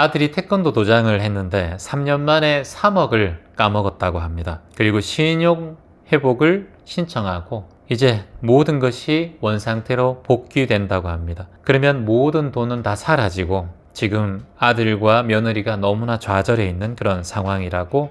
아들이 태권도 도장을 했는데 3년 만에 3억을 까먹었다고 합니다. 그리고 신용 회복을 신청하고 이제 모든 것이 원상태로 복귀된다고 합니다. 그러면 모든 돈은 다 사라지고 지금 아들과 며느리가 너무나 좌절해 있는 그런 상황이라고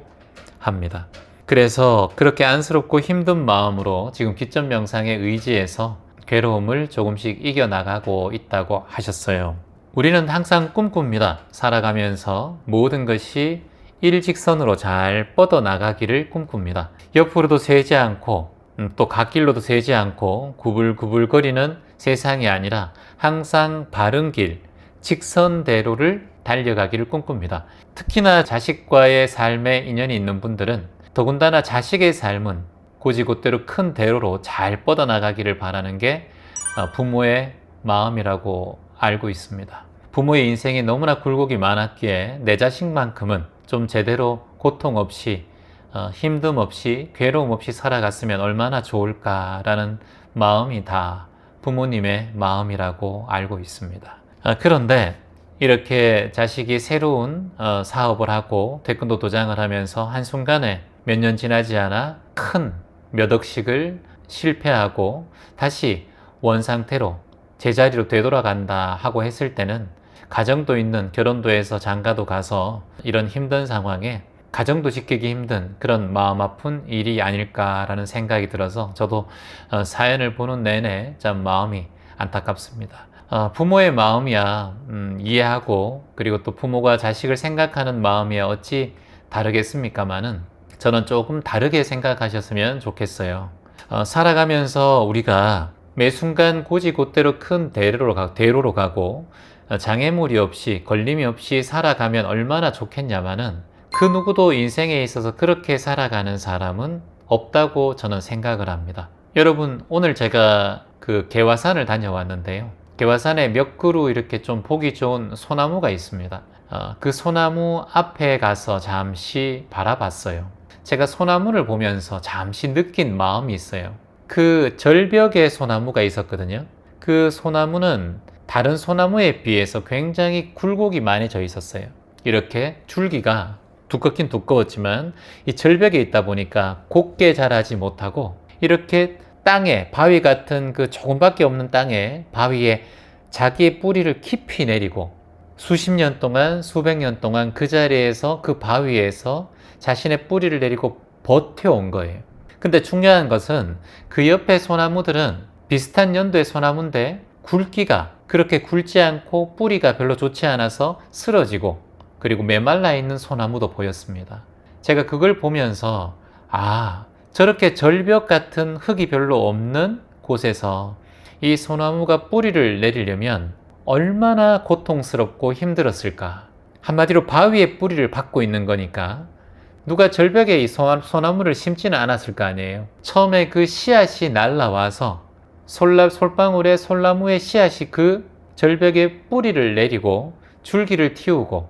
합니다. 그래서 그렇게 안쓰럽고 힘든 마음으로 지금 기점 명상에 의지해서 괴로움을 조금씩 이겨나가고 있다고 하셨어요. 우리는 항상 꿈꿉니다. 살아가면서 모든 것이 일직선으로 잘 뻗어나가기를 꿈꿉니다. 옆으로도 세지 않고 음, 또 갓길로도 세지 않고 구불구불거리는 세상이 아니라 항상 바른 길, 직선대로를 달려가기를 꿈꿉니다. 특히나 자식과의 삶에 인연이 있는 분들은 더군다나 자식의 삶은 고지곧대로 큰 대로로 잘 뻗어나가기를 바라는 게 어, 부모의 마음이라고 알고 있습니다. 부모의 인생이 너무나 굴곡이 많았기에 내 자식만큼은 좀 제대로 고통 없이 어, 힘듦 없이 괴로움 없이 살아갔으면 얼마나 좋을까라는 마음이 다 부모님의 마음이라고 알고 있습니다. 아, 그런데 이렇게 자식이 새로운 어, 사업을 하고 태권도 도장을 하면서 한순간에 몇 년 지나지 않아 큰 몇 억씩을 실패하고 다시 원상태로 제자리로 되돌아간다 하고 했을 때는 가정도 있는 결혼도 해서 장가도 가서 이런 힘든 상황에 가정도 지키기 힘든 그런 마음 아픈 일이 아닐까라는 생각이 들어서 저도 어, 사연을 보는 내내 참 마음이 안타깝습니다. 어, 부모의 마음이야 음, 이해하고 그리고 또 부모가 자식을 생각하는 마음이야 어찌 다르겠습니까마는 저는 조금 다르게 생각하셨으면 좋겠어요. 어, 살아가면서 우리가 매 순간 고지곧대로 큰 대로로, 가, 대로로 가고 어, 장애물이 없이 걸림이 없이 살아가면 얼마나 좋겠냐마는 그 누구도 인생에 있어서 그렇게 살아가는 사람은 없다고 저는 생각을 합니다. 여러분 오늘 제가 그 개화산을 다녀왔는데요. 개화산에 몇 그루 이렇게 좀 보기 좋은 소나무가 있습니다. 어, 그 소나무 앞에 가서 잠시 바라봤어요. 제가 소나무를 보면서 잠시 느낀 마음이 있어요. 그 절벽에 소나무가 있었거든요. 그 소나무는 다른 소나무에 비해서 굉장히 굴곡이 많이 져 있었어요. 이렇게 줄기가 두껍긴 두꺼웠지만 이 절벽에 있다 보니까 곱게 자라지 못하고 이렇게 땅에 바위 같은 그 조금밖에 없는 땅에 바위에 자기의 뿌리를 깊이 내리고 수십 년 동안 수백 년 동안 그 자리에서 그 바위에서 자신의 뿌리를 내리고 버텨온 거예요. 근데 중요한 것은 그 옆에 소나무들은 비슷한 연도의 소나무인데 굵기가 그렇게 굵지 않고 뿌리가 별로 좋지 않아서 쓰러지고 그리고 메말라 있는 소나무도 보였습니다. 제가 그걸 보면서 아 저렇게 절벽 같은 흙이 별로 없는 곳에서 이 소나무가 뿌리를 내리려면 얼마나 고통스럽고 힘들었을까. 한마디로 바위에 뿌리를 받고 있는 거니까 누가 절벽에 이 소나무를 심지는 않았을 거 아니에요. 처음에 그 씨앗이 날라와서 솔라, 솔방울에 솔나무의 씨앗이 그 절벽에 뿌리를 내리고 줄기를 틔우고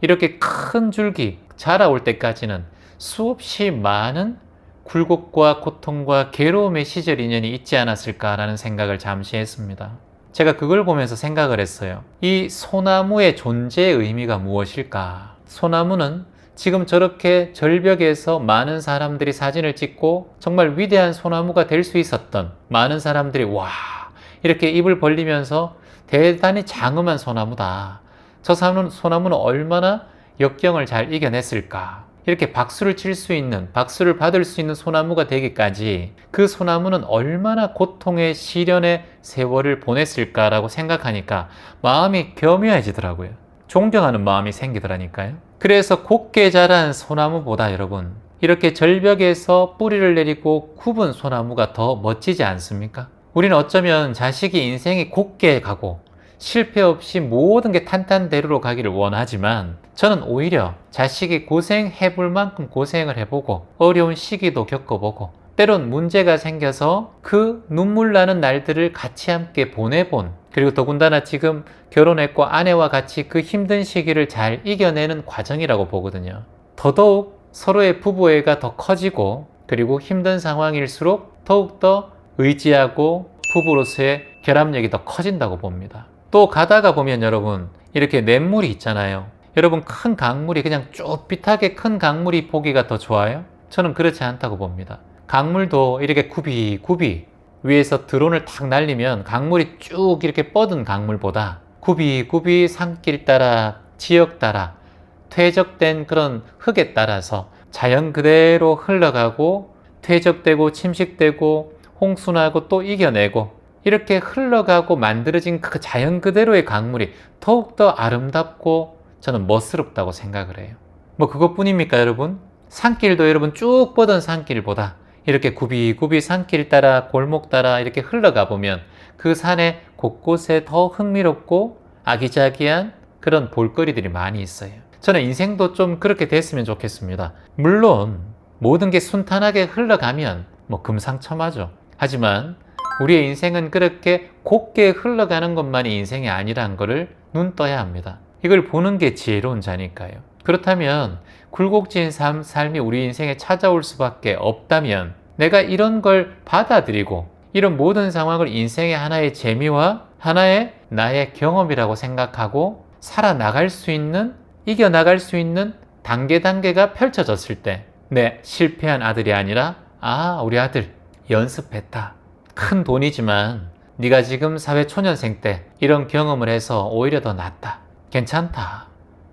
이렇게 큰 줄기 자라올 때까지는 수없이 많은 굴곡과 고통과 괴로움의 시절 인연이 있지 않았을까라는 생각을 잠시 했습니다. 제가 그걸 보면서 생각을 했어요. 이 소나무의 존재의 의미가 무엇일까? 소나무는 지금 저렇게 절벽에서 많은 사람들이 사진을 찍고 정말 위대한 소나무가 될 수 있었던 많은 사람들이 와, 이렇게 입을 벌리면서 대단히 장엄한 소나무다. 저 소나무는 얼마나 역경을 잘 이겨냈을까. 이렇게 박수를 칠 수 있는, 박수를 받을 수 있는 소나무가 되기까지 그 소나무는 얼마나 고통의 시련의 세월을 보냈을까라고 생각하니까 마음이 겸허해지더라고요. 존경하는 마음이 생기더라니까요. 그래서 곱게 자란 소나무보다 여러분, 이렇게 절벽에서 뿌리를 내리고 굽은 소나무가 더 멋지지 않습니까? 우리는 어쩌면 자식이 인생이 곱게 가고 실패 없이 모든 게 탄탄대로로 가기를 원하지만 저는 오히려 자식이 고생해 볼 만큼 고생을 해보고 어려운 시기도 겪어보고 때론 문제가 생겨서 그 눈물 나는 날들을 같이 함께 보내본 그리고 더군다나 지금 결혼했고 아내와 같이 그 힘든 시기를 잘 이겨내는 과정이라고 보거든요. 더더욱 서로의 부부애가 더 커지고 그리고 힘든 상황일수록 더욱더 의지하고 부부로서의 결합력이 더 커진다고 봅니다. 또 가다가 보면 여러분 이렇게 냇물이 있잖아요. 여러분 큰 강물이 그냥 쭈삣하게 큰 강물이 보기가 더 좋아요? 저는 그렇지 않다고 봅니다. 강물도 이렇게 굽이굽이 위에서 드론을 탁 날리면 강물이 쭉 이렇게 뻗은 강물보다 굽이굽이 산길 따라 지역 따라 퇴적된 그런 흙에 따라서 자연 그대로 흘러가고 퇴적되고 침식되고 홍수나고 또 이겨내고 이렇게 흘러가고 만들어진 그 자연 그대로의 강물이 더욱더 아름답고 저는 멋스럽다고 생각을 해요. 뭐 그것뿐입니까, 여러분? 산길도 여러분 쭉 뻗은 산길보다 이렇게 굽이굽이 산길 따라 골목 따라 이렇게 흘러가 보면 그 산에 곳곳에 더 흥미롭고 아기자기한 그런 볼거리들이 많이 있어요. 저는 인생도 좀 그렇게 됐으면 좋겠습니다. 물론 모든 게 순탄하게 흘러가면 뭐 금상첨화죠. 하지만 우리의 인생은 그렇게 곱게 흘러가는 것만이 인생이 아니라는 것을 눈 떠야 합니다. 이걸 보는 게 지혜로운 자니까요. 그렇다면 굴곡진 삶, 삶이 우리 인생에 찾아올 수밖에 없다면 내가 이런 걸 받아들이고 이런 모든 상황을 인생의 하나의 재미와 하나의 나의 경험이라고 생각하고 살아나갈 수 있는, 이겨나갈 수 있는 단계 단계가 펼쳐졌을 때 내 실패한 아들이 아니라 아, 우리 아들 연습했다. 큰 돈이지만 네가 지금 사회 초년생 때 이런 경험을 해서 오히려 더 낫다. 괜찮다.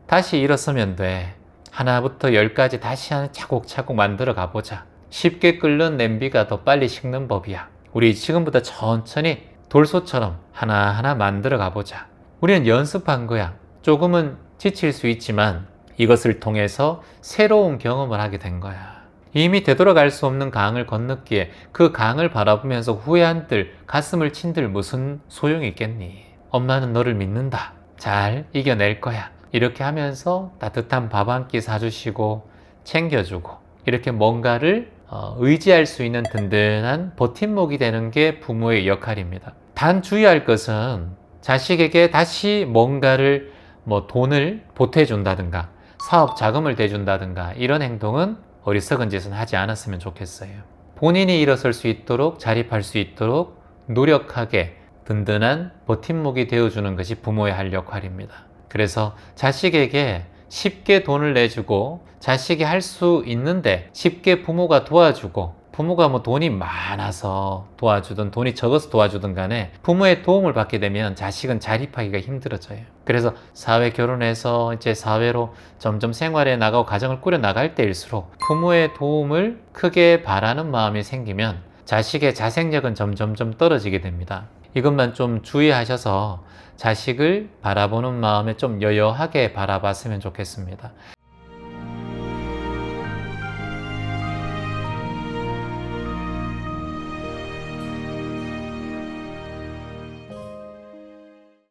다시 일어서면 돼. 하나부터 열까지 다시 하나 차곡차곡 만들어 가보자. 쉽게 끓는 냄비가 더 빨리 식는 법이야. 우리 지금부터 천천히 돌소처럼 하나하나 만들어 가보자. 우리는 연습한 거야. 조금은 지칠 수 있지만 이것을 통해서 새로운 경험을 하게 된 거야. 이미 되돌아갈 수 없는 강을 건넜기에 그 강을 바라보면서 후회 한들, 가슴을 친들 무슨 소용이 있겠니? 엄마는 너를 믿는다. 잘 이겨낼 거야. 이렇게 하면서 따뜻한 밥 한 끼 사주시고 챙겨주고 이렇게 뭔가를 어, 의지할 수 있는 든든한 버팀목이 되는 게 부모의 역할입니다. 단 주의할 것은 자식에게 다시 뭔가를 뭐 돈을 보태준다든가 사업 자금을 대준다든가 이런 행동은 어리석은 짓은 하지 않았으면 좋겠어요. 본인이 일어설 수 있도록 자립할 수 있도록 노력하게 든든한 버팀목이 되어주는 것이 부모의 할 역할입니다. 그래서 자식에게 쉽게 돈을 내주고 자식이 할 수 있는데 쉽게 부모가 도와주고 부모가 뭐 돈이 많아서 도와주든 돈이 적어서 도와주든 간에 부모의 도움을 받게 되면 자식은 자립하기가 힘들어져요. 그래서 사회 결혼해서 이제 사회로 점점 생활에 나가고 가정을 꾸려 나갈 때일수록 부모의 도움을 크게 바라는 마음이 생기면 자식의 자생력은 점점점 떨어지게 됩니다. 이것만 좀 주의하셔서 자식을 바라보는 마음에 좀 여여하게 바라봤으면 좋겠습니다.